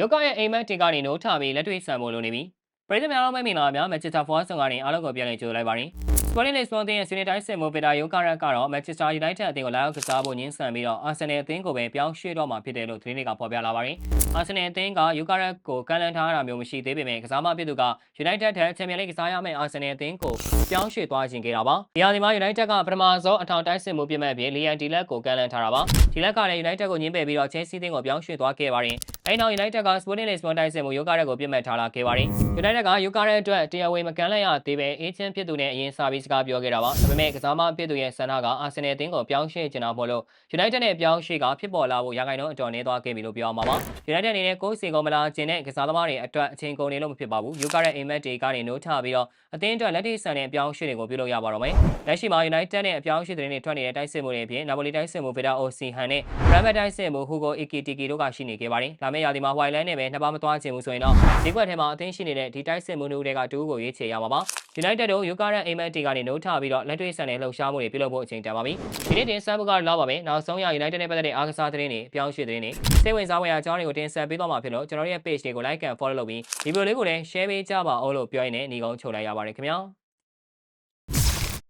ယောဂရဲ့အိမ်မက်တင်ကနေနိုးထပြီးလက်တွေ့ဆန်ဖို့လိုနေပြီပရိသတ်များအားမင်္ဂလာပါများမန်ချက်စတာဖော်ဆောင်ကနေအားလုံးကိုပြန်လည်ကြိုဆိုလိုက်ပါရစေစပေါ်လင်းလေးစပွန်တင်ရဲ့စီနီတိုင်းစစ်မိုဗီတာယောဂရက်ကတော့မန်ချက်စတာယူနိုက်တက်အသင်းကိုလာရောက်ကစားဖို့ညှင်းဆန်ပြီးတော့အာဆင်နယ်အသင်းကိုပဲပြောင်းရွှေ့တော့မှာဖြစ်တယ်လို့သတင်းတွေကဖော်ပြလာပါတယ်အာဆင်နယ်အသင်းကယောဂရက်ကိုကန်လန်ထားတာမျိုးမရှိသေးပေမဲ့ကစားမဖြစ်သူကယူနိုက်တက်ထက်ချန်ပီယံလိကစားရမယ့်အာဆင်နယ်အသင်းကိုပြောင်းရွှေ့သွားခြင်းခဲ့တာပါဒီဟာဒီမှာယူနိုက်တက်ကပထမဆုံးအထောင်တိုင်းစစ်မှုပြမဲ့ပြီးလီယန်ဒီလက်ကိုကန်လန်ထားတာပါဒီလက်ကလည်းယူနိုက်တက်ကိုညှင်းပယ်ပြီးတော့ချဲစီးသင်းကိုပြောင်းရွှေ့သွားခဲ့ပါတယ် အဲဒီနောက် United က Sporting Lisbon တိုက်စစ်မှုယောဂရက်ကိုပြတ်မှတ်ထားလာခဲ့ပါတယ်။ United ကယောဂရက်အတွက်တရားဝင်မကန်လိုက်ရသေးပဲအေးချင်းဖြစ်သူနဲ့အရင်စာပြီးစကားပြောခဲ့တာပါ။ဒါပေမဲ့ကစားမဖြစ်သူရဲ့ဆန္ဒကအာဆင်နယ်အသင်းကိုပြောင်းရွှေ့ချင်တာမို့လို့ United နဲ့ပြောင်းရွှေ့ကဖြစ်ပေါ်လာဖို့ရာဂိုင်နှုန်းအတော်နည်းသွားခဲ့ပြီလို့ပြောရမှာပါ။ United အနေနဲ့ကိုယ်စီကိုမလာခြင်းနဲ့ကစားသမားတွေအတွက်အချိန်ကုန်နေလို့မဖြစ်ပါဘူး။ယောဂရက်အိမ်မက်တွေကနေနိုးထပြီးတော့အသင်းအတွက်လက်ထိဆန်တဲ့အပြောင်းရွှေ့တွေကိုပြုလုပ်ရပါတော့မယ်။လက်ရှိမှာ United နဲ့အပြောင်းရွှေ့တဲ့တွေထွက်နေတဲ့တိုက်စစ်မှုတွေအပြင် Napoli တိုက်စစ်မှု Vita Osimhen နဲ့ Real Madrid တိုက်စစ်မှု Hugo Ekitike တို့ကရှိနေခဲ့ပါတယ်။ဒါမဲ့ရာသီမှာ Whiteland နဲ့ပဲနှစ်ပါးမသွားချင်ဘူးဆိုရင်တော့ဒီကွက်ထဲမှာအသင်းရှိနေတဲ့ဒီတိုက်စစ်မှုတွေကတူးကိုရွေးချယ်ရမှာပါ။ United တို့ယူကာရန်အိမ်မက်တီကနေနိုးထပြီးတော့လက်တွေ့ဆန်တဲ့လှုပ်ရှားမှုတွေပြုလုပ်ဖို့အချိန်တန်ပါပြီ။ဒီနေ့တင်ဆက်မှုကတော့ပါပဲ။နောက်ဆုံးရ United နဲ့ပတ်သက်တဲ့အားကစားသတင်းတွေအပြောင်းရွှေ့သတင်းတွေစိတ်ဝင်စားဖွယ်ရာအကြောင်းတွေကိုတင်ဆက်ပေးသွားမှာဖြစ်လို့ကျွန်တော်ရဲ့ page တွေကို like and follow လုပ်ပြီးဒီဗီဒီယိုလေးကိုလည်း share ပေးကြပါအောင်လို့ပြောရင်းနဲ့ညီကုန်းချုပ်လိုက်ရပါတယ်ခင်ဗျာ။